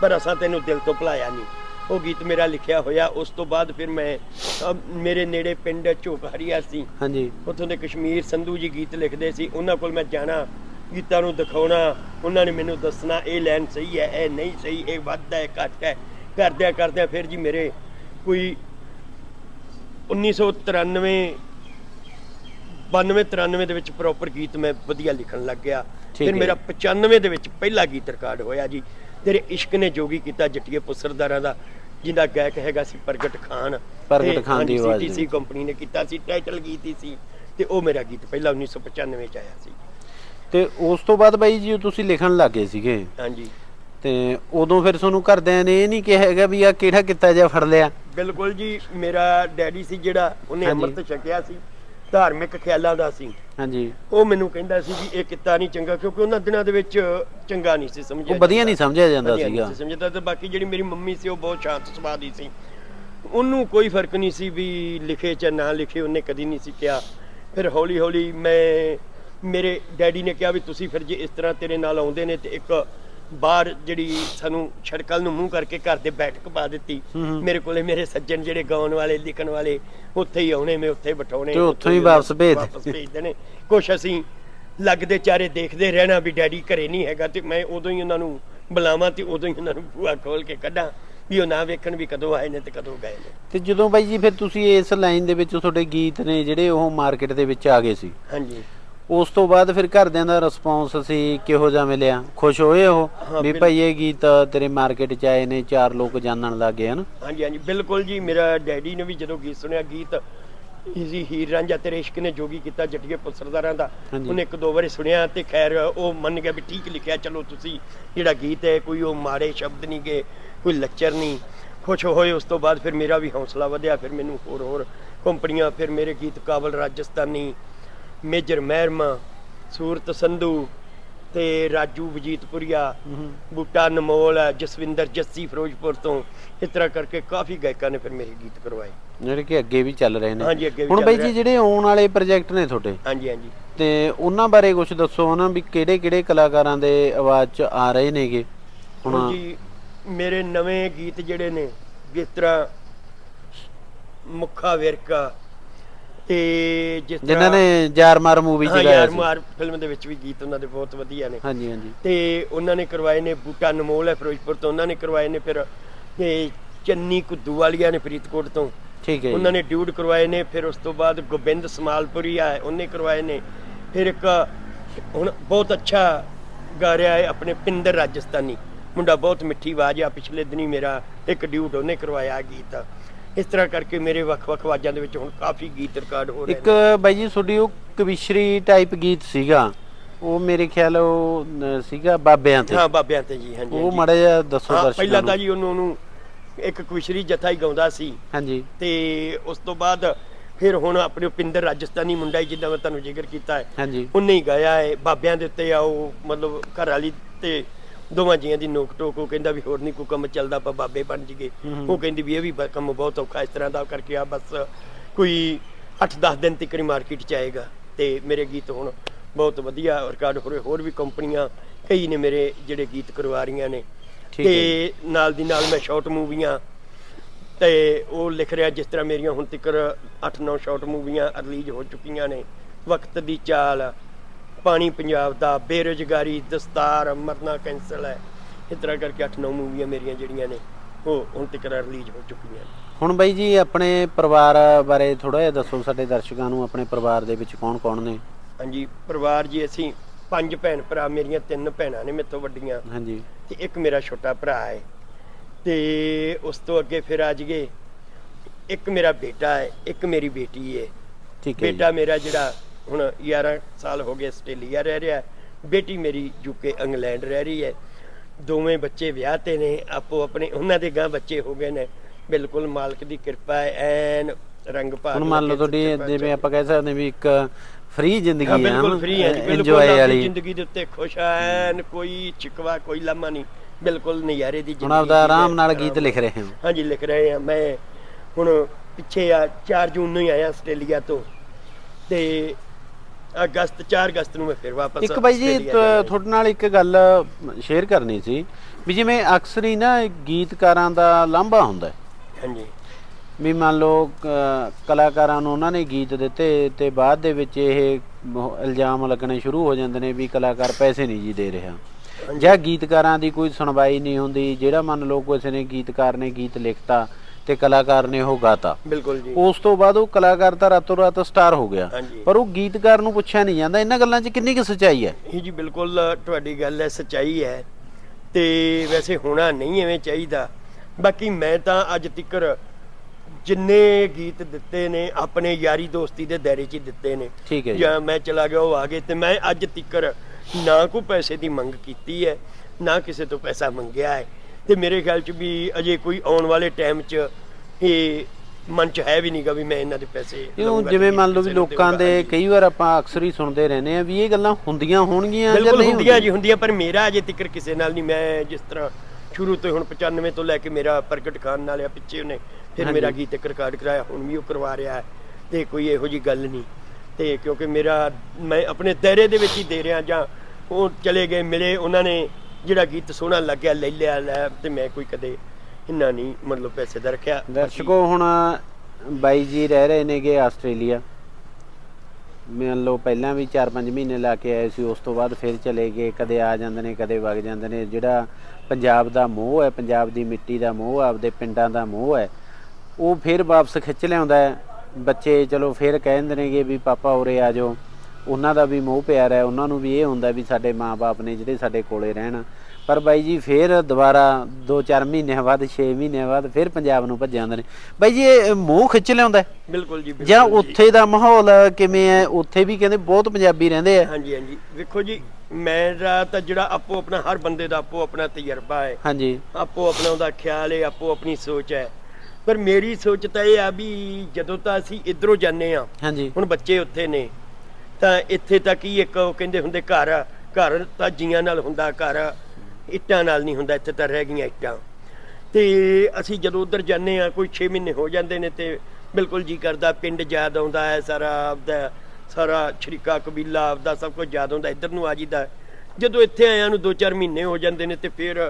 [SPEAKER 2] ਪਰ ਅਸਾਂ ਤੈਨੂੰ ਦਿਲ ਤੋਂ ਭੁਲਾਇਆ ਨਹੀਂ। ਉਹ ਗੀਤ ਮੇਰਾ ਲਿਖਿਆ ਹੋਇਆ ਉਸ ਤੋਂ ਬਾਅਦ ਫਿਰ ਮੈਂ ਮੇਰੇ ਨੇੜੇ ਪਿੰਡ ਝੋਕਹਰੀਆ ਸੀ।
[SPEAKER 1] ਹਾਂਜੀ।
[SPEAKER 2] ਉੱਥੋਂ ਦੇ ਕਸ਼ਮੀਰ ਸੰਧੂ ਜੀ ਗੀਤ ਲਿਖਦੇ ਸੀ ਉਹਨਾਂ ਕੋਲ ਮੈਂ ਜਾਣਾ ਗੀਤਾਂ ਨੂੰ ਦਿਖਾਉਣਾ ਉਹਨਾਂ ਨੇ ਮੈਨੂੰ ਦੱਸਣਾ ਇਹ ਲਾਈਨ ਸਹੀ ਹੈ ਇਹ ਨਹੀਂ ਸਹੀ ਇਹ ਵੱਧ ਹੈ ਘੱਟ ਹੈ। ਕਰਦਿਆਂ ਕਰਦਿਆਂ ਫਿਰ ਜੀ ਮੇਰੇ ਕੋਈ 1993 92 93 ਦੇ ਵਿੱਚ ਪ੍ਰੋਪਰ ਗੀਤ ਮੈਂ ਵਧੀਆ ਲਿਖਣ ਲੱਗ ਗਿਆ। ਫਿਰ। ਮੇਰਾ 95 ਦੇ ਵਿੱਚ ਪਹਿਲਾ ਗੀਤ ਰਿਕਾਰਡ ਹੋਇਆ ਜੀ। ਤੇਰੇ ਇਸ਼ਕ ਨੇ ਜੋਗੀ ਕੀਤਾ ਜੱਟੀਏ ਪੁੱਸਰਦਾਰਾਂ ਦਾ ਜਿਹਦਾ ਗਾਇਕ ਹੈਗਾ ਸੀ ਪ੍ਰਗਟ ਖਾਨ।
[SPEAKER 1] ਪ੍ਰਗਟ ਖਾਨ ਦੀ ਆਵਾਜ਼ ਵਿੱਚ।
[SPEAKER 2] ਕੰਪਨੀ ਨੇ ਕੀਤਾ ਸੀ ਟਾਈਟਲ ਗੀਤ ਹੀ ਸੀ। ਤੇ ਉਹ ਮੇਰਾ ਗੀਤ ਪਹਿਲਾਂ 1995 ਚ ਆਇਆ ਸੀ।
[SPEAKER 1] ਤੇ ਉਸ ਤੋਂ ਬਾਅਦ ਬਾਈ ਜੀ ਤੁਸੀਂ ਲਿਖਣ ਲੱਗੇ ਸੀਗੇ।
[SPEAKER 2] ਹਾਂਜੀ।
[SPEAKER 1] ਤੇ ਉਦੋਂ ਫਿਰ ਤੁਹਾਨੂੰ ਘਰਦਿਆਂ ਨੇ ਇਹ ਨਹੀਂ ਕਿਹਾ ਹੈਗਾ ਵੀ ਆ ਕਿਹੜਾ ਕਿੱਤਾ ਜਿਹਾ ਫੜ ਲਿਆ?
[SPEAKER 2] ਬਿਲਕੁਲ ਜੀ ਮੇਰਾ ਡੈਡੀ ਸੀ ਜਿਹੜਾ ਉਹਨੇ। ਅੰਮ੍ਰਿਤ ਛਕਿਆ ਸੀ। ਧਾਰਮਿਕ ਖਿਆਲਾਂ ਦਾ ਸੀ।
[SPEAKER 1] ਹਾਂਜੀ।
[SPEAKER 2] ਉਹ ਮੈਨੂੰ ਕਹਿੰਦਾ ਸੀ ਵੀ ਇਹ ਕਿੱਤਾ ਨਹੀਂ ਚੰਗਾ ਕਿਉਂਕਿ ਉਹਨਾਂ ਦਿਨਾਂ ਦੇ ਵਿੱਚ ਚੰਗਾ ਨਹੀਂ ਸੀ ਸਮਝਿਆ
[SPEAKER 1] ਉਹ ਵਧੀਆ ਨਹੀਂ। ਸਮਝਿਆ ਜਾਂਦਾ ਸੀਗਾ।
[SPEAKER 2] ਸਮਝਦਾ ਤੇ ਬਾਕੀ ਜਿਹੜੀ ਮੇਰੀ ਮੰਮੀ ਸੀ ਉਹ ਬਹੁਤ ਸ਼ਾਂਤ ਸੁਭਾਅ ਦੀ ਸੀ। ਉਹਨੂੰ ਕੋਈ ਫ਼ਰਕ ਨਹੀਂ ਸੀ ਵੀ ਲਿਖੇ ਜਾਂ ਨਾ ਲਿਖੇ ਉਹਨੇ ਕਦੀ ਨਹੀਂ ਸੀ ਕਿਹਾ। ਫਿਰ ਹੌਲੀ ਹੌਲੀ ਮੈਂ ਮੇਰੇ ਡੈਡੀ ਨੇ ਕਿਹਾ ਵੀ ਤੁਸੀਂ ਫਿਰ ਜੇ ਇਸ ਤਰ੍ਹਾਂ ਤੇਰੇ ਨਾਲ ਆਉਂਦੇ ਨੇ ਤੇ ਇੱਕ ਬਾਹਰ ਜਿਹੜੀ ਸਾਨੂੰ ਛੜਕਲ ਨੂੰ ਮੂੰਹ ਕਰਕੇ ਘਰ ਦੇ ਬੈਠਕ ਪਾ ਦਿੱਤੀ। ਮੇਰੇ ਕੋਲੇ ਮੇਰੇ ਸੱਜਣ ਜਿਹੜੇ ਗਾਉਣ ਵਾਲੇ ਲਿਖਣ ਵਾਲੇ ਉੱਥੇ ਹੀ ਆਉਣੇ ਮੈਂ ਉੱਥੇ ਬਿਠਾਉਣੇ
[SPEAKER 1] ਤੇ ਉੱਥੋਂ ਹੀ ਵਾਪਸ ਭੇਜ ਦੇ।
[SPEAKER 2] ਵਾਪਸ ਭੇਜ ਦੇਣੇ। ਕੁਛ ਅਸੀਂ ਲੱਗਦੇ ਚਾਰੇ ਦੇਖਦੇ ਰਹਿਣਾ ਵੀ ਡੈਡੀ ਘਰੇ ਨਹੀਂ ਹੈਗਾ ਤੇ ਮੈਂ ਉਦੋਂ ਹੀ ਉਹਨਾਂ ਨੂੰ ਬੁਲਾਵਾਂ ਤੇ ਉਦੋਂ ਹੀ ਉਹਨਾਂ ਨੂੰ ਬੂਹਾ ਖੋਲ ਕੇ ਕੱਢਾਂ ਵੀ ਉਹ ਨਾ ਵੇਖਣ ਵੀ ਕਦੋਂ ਆਏ ਨੇ ਤੇ ਕਦੋਂ ਗਏ ਨੇ।
[SPEAKER 1] ਤੇ ਜਦੋਂ ਬਾਈ ਜੀ ਫਿਰ ਤੁਸੀਂ ਇਸ ਲਾਈਨ ਦੇ ਵਿੱਚ ਤੁਹਾਡੇ ਗੀਤ ਨੇ ਜਿਹੜੇ ਉਹ ਮਾਰਕੀਟ ਦੇ ਵਿੱਚ ਆ ਗਏ ਸੀ।
[SPEAKER 2] ਹਾਂਜੀ।
[SPEAKER 1] ਉਸ ਤੋਂ ਬਾਅਦ ਫਿਰ ਘਰਦਿਆਂ ਦਾ ਰਿਸਪੌਂਸ ਸੀ ਕਿਹੋ ਜਿਹਾ ਮਿਲਿਆ? ਖੁਸ਼ ਹੋਏ ਉਹ? ਵੀ ਭਾਈ ਇਹ ਗੀਤ ਤੇਰੇ ਮਾਰਕੀਟ 'ਚ ਆਏ ਨੇ ਚਾਰ ਲੋਕ ਜਾਣਨ ਲੱਗੇ ਹਨ?
[SPEAKER 2] ਹਾਂਜੀ ਹਾਂਜੀ ਬਿਲਕੁਲ ਜੀ। ਮੇਰਾ ਡੈਡੀ ਨੇ ਵੀ ਜਦੋਂ ਗੀਤ ਸੁਣਿਆ ਗੀਤ ਇਜ਼ੀ ਹੀਰ ਰਾਂਝਾ ਤੇਰੇ ਇਸ਼ਕ ਨੇ ਜੋਗੀ ਕੀਤਾ ਜੱਟੀਏ ਪੁੱਸਰਦਾਰਾਂ ਦਾ। ਉਹਨੇ ਇੱਕ ਦੋ ਵਾਰੀ ਸੁਣਿਆ ਤੇ ਖੈਰ ਉਹ ਮੰਨ ਗਿਆ ਵੀ ਠੀਕ ਲਿਖਿਆ ਚਲੋ ਤੁਸੀਂ ਜਿਹੜਾ ਗੀਤ ਹੈ ਕੋਈ ਉਹ ਮਾੜੇ ਸ਼ਬਦ ਨਹੀਂ ਗਏ ਕੋਈ ਲੱਚਰ ਨਹੀਂ ਖੁਸ਼ ਹੋਏ ਉਸ ਤੋਂ ਬਾਅਦ ਫਿਰ ਮੇਰਾ ਵੀ ਹੌਸਲਾ ਵਧਿਆ ਫਿਰ ਮੈਨੂੰ ਹੋਰ ਹੋਰ ਕੰਪਨੀਆਂ ਫਿਰ ਮੇਰੇ ਗੀਤ ਕਾਬਲ ਰਾਜਸਥਾਨੀ ਮੇਜਰ ਮਹਿਰਮਾ ਸੂਰਤ ਸੰਧੂ ਤੇ ਰਾਜੂ ਵਜੀਤਪੁਰੀਆ ਬੂਟਾ ਨਮੋਲ ਜਸਵਿੰਦਰ ਜੱਸੀ ਫਿਰੋਜ਼ਪੁਰ ਤੋਂ ਇਸ ਤਰ੍ਹਾਂ ਕਰਕੇ ਕਾਫੀ ਗਾਇਕਾਂ ਨੇ ਫਿਰ ਮੇਰੇ ਗੀਤ ਕਰਵਾਏ।
[SPEAKER 1] ਜਿਹੜੇ ਕਿ ਅੱਗੇ ਵੀ ਚੱਲ ਰਹੇ ਨੇ।
[SPEAKER 2] ਹਾਂਜੀ, ਅੱਗੇ ਵੀ
[SPEAKER 1] ਹੁਣ ਬਾਈ। ਜੀ ਜਿਹੜੇ ਆਉਣ ਵਾਲੇ ਪ੍ਰੋਜੈਕਟ ਨੇ ਤੁਹਾਡੇ
[SPEAKER 2] ਹਾਂਜੀ ਹਾਂਜੀ।
[SPEAKER 1] ਤੇ ਉਹਨਾਂ ਬਾਰੇ ਕੁਝ ਦੱਸੋ ਹਨਾ ਵੀ ਕਿਹੜੇ ਕਿਹੜੇ ਕਲਾਕਾਰਾਂ ਦੇ ਆਵਾਜ਼ 'ਚ ਆ ਰਹੇ ਨੇਗੇ?
[SPEAKER 2] ਹੁਣ
[SPEAKER 1] ਹੁਣ
[SPEAKER 2] ਜੀ ਮੇਰੇ ਨਵੇਂ ਗੀਤ ਜਿਹੜੇ ਨੇ ਜਿਸ ਤਰ੍ਹਾਂ ਮੁੱਖਾ ਵਿਰਕਾ ਤੇ ਜਿਸ ਤਰ੍ਹਾਂ
[SPEAKER 1] ਜਿਨ੍ਹਾਂ ਨੇ ਜਾਰਮਾਰ ਮੂਵੀ 'ਚ
[SPEAKER 2] ਹਾਂ
[SPEAKER 1] ਗਾਇਆ
[SPEAKER 2] ਯਾਰ
[SPEAKER 1] ਸੀ।
[SPEAKER 2] ਮਾਰ ਫਿਲਮ ਦੇ ਵਿੱਚ ਵੀ ਗੀਤ ਉਹਨਾਂ ਦੇ ਬਹੁਤ ਵਧੀਆ ਨੇ।
[SPEAKER 1] ਹਾਂਜੀ ਹਾਂਜੀ।
[SPEAKER 2] ਤੇ ਉਹਨਾਂ ਨੇ ਕਰਵਾਏ ਨੇ ਬੂਟਾ ਨਮੋਲ ਹੈ ਫਿਰੋਜ਼ਪੁਰ ਤੋਂ। ਉਹਨਾਂ ਨੇ ਕਰਵਾਏ ਨੇ ਫਿਰ ਇਹ ਚੰਨੀ ਕੁੱਦੂ ਵਾਲੀਆਂ ਨੇ ਫਰੀਦਕੋਟ ਤੋਂ।
[SPEAKER 1] ਠੀਕ ਹੈ
[SPEAKER 2] ਉਹਨਾਂ
[SPEAKER 1] ਜੀ
[SPEAKER 2] ਨੇ ਡਿਊਟ ਕਰਵਾਏ ਨੇ ਫਿਰ ਉਸ ਤੋਂ ਬਾਅਦ ਗੋਬਿੰਦ ਸਮਾਲਪੁਰੀ ਆ ਉਹਨੇ ਕਰਵਾਏ ਨੇ। ਫਿਰ ਇੱਕ ਹੁਣ ਬਹੁਤ ਅੱਛਾ ਗਾ ਰਿਹਾ ਹੈ ਆਪਣੇ ਪਿੰਦਰ ਰਾਜਸਥਾਨੀ। ਮੁੰਡਾ ਬਹੁਤ ਮਿੱਠੀ ਆਵਾਜ਼ ਆ ਪਿਛਲੇ ਦਿਨੀ ਮੇਰਾ ਇੱਕ ਡਿਊਟ ਉਹਨੇ ਕਰਵਾਇਆ ਗੀਤ। ਇਸ ਤਰ੍ਹਾਂ ਕਰਕੇ ਮੇਰੇ ਵੱਖ-ਵੱਖ ਆਵਾਜ਼ਾਂ ਦੇ ਵਿੱਚ ਹੁਣ ਕਾਫੀ ਗੀਤ ਰਿਕਾਰਡ ਹੋ ਰਹੇ
[SPEAKER 1] ਇੱਕ
[SPEAKER 2] ਨੇ
[SPEAKER 1] ਬਾਈ ਜੀ ਤੁਹਾਡੀ ਉਹ ਕਵਿਸ਼ਰੀ ਟਾਈਪ ਗੀਤ ਸੀਗਾ ਉਹ ਮੇਰੇ ਖਿਆਲ ਉਹ ਅਹ, ਸੀਗਾ ਬਾਬਿਆਂ ਤੇ।
[SPEAKER 2] ਹਾਂ ਬਾਬਿਆਂ ਤੇ ਜੀ ਹਾਂਜੀ
[SPEAKER 1] ਉਹ
[SPEAKER 2] ਹਾਂਜੀ।
[SPEAKER 1] ਮਾੜਾ ਜਿਹਾ ਦੱਸੋ
[SPEAKER 2] ਹਾਂ,
[SPEAKER 1] ਦਰਸ਼ਕਾਂ
[SPEAKER 2] ਪਹਿਲਾਂ ਤਾਂ ਜੀ ਉਹਨੂੰ ਉਹਨੂੰ ਇੱਕ ਕੁਸ਼ਰੀ ਜਥਾ ਹੀ ਗਾਉਂਦਾ ਸੀ।
[SPEAKER 1] ਹਾਂਜੀ।
[SPEAKER 2] ਤੇ ਉਸ ਤੋਂ ਬਾਅਦ ਫਿਰ ਹੁਣ ਆਪਣੇ ਪਿੰਦਰ ਰਾਜਸਥਾਨੀ ਮੁੰਡਾ ਹੀ ਜਿੱਦਾਂ ਮੈਂ ਤੁਹਾਨੂੰ ਜ਼ਿਕਰ ਕੀਤਾ ਹੈ
[SPEAKER 1] ਹਾਂਜੀ।
[SPEAKER 2] ਉਹਨੇ ਹੀ ਗਾਇਆ ਹੈ ਬਾਬਿਆਂ ਦੇ ਉੱਤੇ ਆ ਉਹ ਮਤਲਬ ਘਰ ਵਾਲੀ ਤੇ ਦੋਵਾਂ ਜੀਆਂ ਦੀ ਨੋਕ ਟੋਕ ਉਹ ਕਹਿੰਦਾ ਵੀ ਹੋਰ ਨਹੀਂ ਕੋਈ ਕੰਮ ਚੱਲਦਾ ਆਪਾਂ ਬਾਬੇ ਬਣ
[SPEAKER 1] ਹੂੰ।
[SPEAKER 2] ਉਹ ਕਹਿੰਦੀ ਵੀ ਇਹ ਵੀ ਕੰਮ ਬਹੁਤ ਔਖਾ ਇਸ ਤਰ੍ਹਾਂ ਦਾ ਕਰਕੇ ਆ ਬਸ ਕੋਈ 8-10 ਦਿਨ ਤੱਕ ਹੀ ਮਾਰਕੀਟ ਚ ਆਏਗਾ। ਤੇ ਮੇਰੇ ਗੀਤ ਹੁਣ ਬਹੁਤ ਵਧੀਆ ਰਿਕਾਰਡ ਹੋ ਰਹੇ ਹੋਰ ਵੀ ਕੰਪਨੀਆਂ ਕਈ ਨੇ ਮੇਰੇ ਜਿਹੜੇ ਗੀਤ ਕਰਵਾ ਰਹੀਆਂ ਨੇ। ਤੇ ਨਾਲ ਦੀ ਨਾਲ ਮੈਂ ਸ਼ਾਰਟ ਮੂਵੀਆਂ ਤੇ ਉਹ ਲਿਖ ਰਿਹਾ ਜਿਸ ਤਰ੍ਹਾਂ ਮੇਰੀਆਂ ਹੁਣ ਤੱਕ 8-9 ਸ਼ਾਰਟ ਮੂਵੀਆਂ ਰਿਲੀਜ਼ ਹੋ ਚੁੱਕੀਆਂ ਨੇ ਵਕਤ ਦੀ ਚਾਲ ਪਾਣੀ ਪੰਜਾਬ ਦਾ ਬੇਰੁਜ਼ਗਾਰੀ ਦਸਤਾਰ ਮਰਨਾ ਕੈਂਸਲ ਹੈ। ਇਸ ਤਰ੍ਹਾਂ ਕਰਕੇ 8-9 ਮੂਵੀਆਂ ਮੇਰੀਆਂ ਜਿਹੜੀਆਂ ਨੇ ਉਹ ਹੁਣ ਤੱਕ ਰਿਲੀਜ਼ ਹੋ ਚੁੱਕੀਆਂ ਨੇ।
[SPEAKER 1] ਹੁਣ ਬਾਈ ਜੀ ਆਪਣੇ ਪਰਿਵਾਰ ਬਾਰੇ ਥੋੜਾ ਜਿਹਾ ਦੱਸੋ ਸਾਡੇ ਦਰਸ਼ਕਾਂ ਨੂੰ ਆਪਣੇ ਪਰਿਵਾਰ ਦੇ ਵਿੱਚ ਕੌਣ ਕੌਣ ਨੇ?
[SPEAKER 2] ਹਾਂਜੀ ਪਰਿਵਾਰ ਜੀ ਅਸੀਂ ਪੰਜ ਭੈਣ ਭਰਾ ਮੇਰੀਆਂ ਤਿੰਨ ਭੈਣਾਂ ਨੇ ਮੇਰੇ ਤੋਂ ਵੱਡੀਆਂ।
[SPEAKER 1] ਹਾਂਜੀ।
[SPEAKER 2] ਤੇ ਇੱਕ ਮੇਰਾ ਛੋਟਾ ਭਰਾ ਹੈ। ਤੇ ਉਸ ਤੋਂ ਅੱਗੇ ਫਿਰ ਆ ਜਾਈਏ ਇੱਕ ਮੇਰਾ ਬੇਟਾ ਹੈ ਇੱਕ ਮੇਰੀ ਬੇਟੀ ਹੈ।
[SPEAKER 1] ਠੀਕ ਹੈ
[SPEAKER 2] ਬੇਟਾ ਮੇਰਾ ਜਿਹੜਾ ਹੁਣ 11 ਸਾਲ ਹੋ ਗਏ ਆਸਟ੍ਰੇਲੀਆ ਰਹਿ ਰਿਹਾ ਹੈ। ਬੇਟੀ ਮੇਰੀ ਯੂਕੇ ਇੰਗਲੈਂਡ ਰਹਿ ਰਹੀ ਹੈ। ਦੋਵੇਂ ਬੱਚੇ ਵਿਆਹ ਤੇ ਨੇ ਆਪੋ ਆਪਣੇ ਉਹਨਾਂ ਦੇ ਗਾਂ ਬੱਚੇ ਹੋ ਗਏ ਨੇ। ਬਿਲਕੁਲ ਮਾਲਕ ਦੀ ਕਿਰਪਾ ਹੈ ਐਨ ਰੰਗ ਭਾਗ
[SPEAKER 1] ਹੁਣ ਮੰਨ ਲਓ ਤੁਹਾਡੀ ਜਿਵੇਂ ਆਪਾਂ ਕਹਿ ਸਕਦੇ ਹਾਂ ਵੀ ਇੱਕ ਫ੍ਰੀ ਜ਼ਿੰਦਗੀ
[SPEAKER 2] ਹਾਂ
[SPEAKER 1] ਹੈ
[SPEAKER 2] ਬਿਲਕੁਲ ਫ੍ਰੀ ਹੈ ਜੀ ਬਿਲਕੁਲ
[SPEAKER 1] ਵਾਲੀ।
[SPEAKER 2] ਜ਼ਿੰਦਗੀ ਦੇ ਉੱਤੇ ਖੁਸ਼ ਐਨ ਕੋਈ ਚਿਕਵਾ ਕੋਈ ਲਾਮਾ ਨਹੀਂ। ਬਿਲਕੁਲ ਨਜ਼ਾਰੇ ਦੀ
[SPEAKER 1] ਹੁਣ
[SPEAKER 2] ਜ਼ਿੰਦਗੀ
[SPEAKER 1] ਆਪਦਾ
[SPEAKER 2] ਜੀ ਹੈ,
[SPEAKER 1] ਆਰਾਮ ਨਾਲ। ਗੀਤ ਲਿਖ ਰਹੇ ਹਾਂ।
[SPEAKER 2] ਹਾਂਜੀ ਲਿਖ ਰਹੇ ਆ ਮੈਂ ਹੁਣ ਪਿੱਛੇ ਆ 4 ਜੂਨ ਨੂੰ ਹੀ ਆਇਆ ਆਸਟ੍ਰੇਲੀਆ ਤੋਂ। ਤੇ ਅਗਸਤ 4 ਅਗਸਤ ਨੂੰ ਮੈਂ ਫਿਰ ਵਾਪਸ
[SPEAKER 1] ਇੱਕ ਬਾਈ ਜੀ
[SPEAKER 2] ਆਸਟ੍ਰੇਲੀਆ ਜਾਣਾ
[SPEAKER 1] ਤ- ਤੁਹਾਡੇ ਨਾਲ ਇੱਕ ਗੱਲ ਸ਼ੇਅਰ ਕਰਨੀ ਸੀ ਵੀ ਜਿਵੇਂ ਅਕਸਰ ਹੀ ਨਾ ਗੀਤਕਾਰਾਂ ਦਾ ਲਾਂਭਾ ਹੁੰਦਾ ਹੈ।
[SPEAKER 2] ਹੈ। ਹਾਂਜੀ
[SPEAKER 1] ਵੀ ਮੰਨ ਲਓ ਕ- ਕਲਾਕਾਰਾਂ ਨੂੰ ਉਹਨਾਂ ਨੇ ਗੀਤ ਦਿੱਤੇ ਤੇ ਬਾਅਦ ਦੇ ਵਿੱਚ ਇਹ ਇਲਜ਼ਾਮ ਲੱਗਣੇ ਸ਼ੁਰੂ ਹੋ ਜਾਂਦੇ ਨੇ ਵੀ ਕਲਾਕਾਰ ਪੈਸੇ ਨਹੀਂ ਜੀ ਦੇ ਰਿਹਾ ਜਾਂ ਗੀਤਕਾਰਾਂ ਦੀ ਕੋਈ ਸੁਣਵਾਈ ਨਹੀਂ ਹੁੰਦੀ ਜਿਹੜਾ ਮੰਨ ਲਓ ਕਿਸੇ ਨੇ ਗੀਤਕਾਰ ਨੇ ਗੀਤ ਲਿਖਤਾ ਤੇ ਕਲਾਕਾਰ ਨੇ ਉਹ ਗਾਤਾ।
[SPEAKER 2] ਬਿਲਕੁਲ ਜੀ।
[SPEAKER 1] ਉਸ ਤੋਂ ਬਾਅਦ ਉਹ ਕਲਾਕਾਰ ਤਾਂ ਰਾਤੋਂ ਰਾਤ ਸਟਾਰ ਹੋ ਗਿਆ।
[SPEAKER 2] ਹਾਂਜੀ।
[SPEAKER 1] ਪਰ ਉਹ ਗੀਤਕਾਰ ਨੂੰ ਪੁੱਛਿਆ ਨਹੀਂ ਜਾਂਦਾ। ਇਹਨਾਂ ਗੱਲਾਂ 'ਚ ਕਿੰਨੀ ਕੁ ਸੱਚਾਈ ਹੈ?
[SPEAKER 2] ਇਹ ਜੀ ਬਿਲਕੁਲ ਤੁਹਾਡੀ ਗੱਲ ਹੈ ਸਚਾਈ ਹੈ। ਤੇ ਵੈਸੇ ਹੋਣਾ ਨਹੀਂ ਐਵੇਂ ਚਾਹੀਦਾ। ਬਾਕੀ ਮੈਂ ਤਾਂ ਅੱਜ ਤੱਕਰ ਜਿੰਨੇ ਗੀਤ ਦਿੱਤੇ ਨੇ ਆਪਣੇ ਯਾਰੀ ਦੋਸਤੀ ਦੇ ਦਾਇਰੇ 'ਚ ਹੀ ਦਿੱਤੇ ਨੇ।
[SPEAKER 1] ਠੀਕ ਹੈ ਜੀ।
[SPEAKER 2] ਜਾਂ ਮੈਂ ਚਲਾ ਗਿਆ ਉਹ ਆ ਗਏ। ਤੇ ਮੈਂ ਅੱਜ ਤੱਕਰ ਨਾ ਕੋਈ ਪੈਸੇ ਦੀ ਮੰਗ ਕੀਤੀ ਹੈ ਨਾ ਕਿਸੇ ਤੋਂ ਪੈਸਾ ਮੰਗਿਆ ਹੈ। ਤੇ ਮੇਰੇ ਖਿਆਲ 'ਚ ਵੀ ਅਜੇ ਕੋਈ ਆਉਣ ਵਾਲੇ ਟਾਈਮ 'ਚ ਇਹ ਮਨ 'ਚ ਹੈ ਵੀ ਨਹੀਂਗਾ ਵੀ ਮੈਂ ਇਹਨਾਂ ਦੇ ਪੈਸੇ ਲਊਂਗਾ
[SPEAKER 1] ਜਿਵੇਂ ਮੰਨ ਲਓ ਵੀ ਲੋਕਾਂ ਦੇ। ਕਈ ਵਾਰ ਆਪਾਂ ਅਕਸਰ ਹੀ ਸੁਣਦੇ ਰਹਿੰਦੇ ਆ ਵੀ ਇਹ ਗੱਲਾਂ ਹੁੰਦੀਆਂ ਹੋਣਗੀਆਂ ਜਾਂ
[SPEAKER 2] ਬਿਲਕੁਲ
[SPEAKER 1] ਨਹੀਂ
[SPEAKER 2] ਹੁੰਦੀਆਂ ਜੀ ਹੁੰਦੀਆਂ ਪਰ ਮੇਰਾ ਅਜੇ ਤੱਕ ਕਿਸੇ ਨਾਲ ਨਹੀਂ ਮੈਂ ਜਿਸ ਤਰ੍ਹਾਂ ਸ਼ੁਰੂ ਤੋਂ ਹੁਣ 95 ਤੋਂ ਲੈ ਕੇ ਮੇਰਾ ਪ੍ਰਗਟ ਖਾਨ ਨਾਲ ਆ ਪਿੱਛੇ ਉਹਨੇ ਫਿਰ। ਮੇਰਾ ਗੀਤ ਇੱਕ ਰਿਕਾਰਡ ਕਰਾਇਆ ਹੁਣ ਵੀ ਉਹ ਕਰਵਾ ਰਿਹਾ ਹੈ ਤੇ ਕੋਈ ਇਹੋ ਜੀ ਗੱਲ ਨਹੀਂ ਤੇ ਕਿਉਂਕਿ ਮੇਰਾ ਮੈਂ ਆਪਣੇ ਦਾਇਰੇ ਦੇ ਵਿੱਚ ਹੀ ਦੇ ਰਿਹਾ ਜਾਂ ਉਹ ਚਲੇ ਗਏ ਮਿਲੇ ਉਹਨਾਂ ਨੇ ਜਿਹੜਾ ਗੀਤ ਸੋਹਣਾ ਲੱਗਿਆ ਲੈ ਲਿਆ ਲੈ ਤੇ ਮੈਂ ਕੋਈ ਕਦੇ ਇੰਨਾ ਨਹੀਂ ਮਤਲਬ ਪੈਸੇ ਦਾ ਰੱਖਿਆ।
[SPEAKER 1] ਦਰਸ਼ਕੋ ਹੁਣ ਬਾਈ ਜੀ ਰਹਿ ਰਹੇ ਨੇਗੇ ਆਸਟ੍ਰੇਲੀਆ। ਮੰਨ ਲਓ ਪਹਿਲਾਂ ਵੀ 4-5 ਮਹੀਨੇ ਲਾ ਕੇ ਆਏ ਸੀ ਉਸ ਤੋਂ ਬਾਅਦ ਫਿਰ ਚਲੇ ਗਏ। ਕਦੇ ਆ ਜਾਂਦੇ ਨੇ ਕਦੇ ਵਗ ਜਾਂਦੇ ਨੇ। ਜਿਹੜਾ ਪੰਜਾਬ ਦਾ ਮੋਹ ਹੈ ਪੰਜਾਬ ਦੀ ਮਿੱਟੀ ਦਾ ਮੋਹ ਹੈ, ਆਪਦੇ ਪਿੰਡਾਂ ਦਾ ਮੋਹ ਹੈ ਉਹ ਫਿਰ ਵਾਪਸ ਖਿੱਚ ਲਿਆਉਂਦਾ ਹੈ। ਬੱਚੇ ਚਲੋ ਫਿਰ ਕਹਿੰਦੇ ਨੇਗੇ ਵੀ ਪਾਪਾ ਉਰੇ ਆ ਜਾਓ। ਉਹਨਾਂ ਦਾ ਵੀ ਮੋਹ ਪਿਆਰ ਹੈ ਉਹਨਾਂ ਨੂੰ ਵੀ ਇਹ ਹੁੰਦਾ ਵੀ ਸਾਡੇ ਮਾਪੇ ਨੇ ਜਿਹੜੇ ਸਾਡੇ ਕੋਲੇ ਰਹਿਣ। ਪਰ ਬਾਈ ਜੀ ਫੇਰ ਦੁਬਾਰਾ 2-4 ਮਹੀਨਿਆਂ ਬਾਅਦ 6 ਮਹੀਨਿਆਂ ਬਾਅਦ ਫਿਰ ਪੰਜਾਬ ਨੂੰ ਭੱਜ ਜਾਂਦੇ ਨੇ। ਬਾਈ ਜੀ ਇਹ ਮੋਹ ਖਿੱਚ ਲਿਆਉਂਦਾ?
[SPEAKER 2] ਬਿਲਕੁਲ ਜੀ
[SPEAKER 1] ਜਾਂ। ਉੱਥੇ ਦਾ ਮਾਹੌਲ ਕਿਵੇਂ ਹੈ? ਉੱਥੇ ਵੀ ਕਹਿੰਦੇ ਬਹੁਤ ਪੰਜਾਬੀ ਰਹਿੰਦੇ ਆ।
[SPEAKER 2] ਹਾਂਜੀ ਹਾਂਜੀ। ਵੇਖੋ ਜੀ ਮੇਰਾ ਤਾਂ ਜਿਹੜਾ ਆਪੋ ਆਪਣਾ ਹਰ ਬੰਦੇ ਦਾ ਆਪੋ ਆਪਣਾ ਤਜਰਬਾ ਹੈ।
[SPEAKER 1] ਹਾਂਜੀ।
[SPEAKER 2] ਆਪੋ ਆਪਣਾ ਉਹਦਾ ਖਿਆਲ ਹੈ ਆਪੋ ਆਪਣੀ ਸੋਚ ਹੈ। ਪਰ ਮੇਰੀ ਸੋਚ ਤਾਂ ਇਹ ਆ ਵੀ ਜਦੋਂ ਤਾਂ ਅਸੀਂ ਇਧਰੋਂ ਜਾਂਦੇ ਆ
[SPEAKER 1] ਹਾਂਜੀ।
[SPEAKER 2] ਹੁਣ ਬੱਚੇ ਉੱਥੇ ਨੇ ਤਾਂ ਇੱਥੇ ਤੱਕ ਹੀ ਇੱਕ ਉਹ ਕਹਿੰਦੇ ਹੁੰਦੇ ਘਰ ਆ, ਘਰ ਤਾਂ ਜੀਆਂ ਨਾਲ ਹੁੰਦਾ ਘਰ ਇੱਟਾਂ ਨਾਲ ਨਹੀਂ ਹੁੰਦਾ ਇੱਥੇ ਤਾਂ ਰਹਿ ਗਈਆਂ ਇੱਟਾਂ। ਤੇ ਅਸੀਂ ਜਦੋਂ ਉਧਰ ਜਾਂਦੇ ਆ ਕੋਈ 6 ਮਹੀਨੇ ਹੋ ਜਾਂਦੇ ਨੇ ਤੇ ਬਿਲਕੁਲ ਜੀ ਕਰਦਾ ਪਿੰਡ ਯਾਦ ਆਉਂਦਾ ਹੈ ਸਾਰਾ ਆਪਦਾ ਸਾਰਾ ਸ਼ਰੀਕਾ ਕਬੀਲਾ ਆਪਦਾ ਸਭ ਕੁਝ ਯਾਦ ਆਉਂਦਾ ਇੱਧਰ ਨੂੰ ਆ ਜੀਦਾ ਜਦੋਂ ਇੱਥੇ ਆਇਆ ਨੂੰ 2-4 ਮਹੀਨੇ ਹੋ ਜਾਂਦੇ ਨੇ ਤੇ ਫਿਰ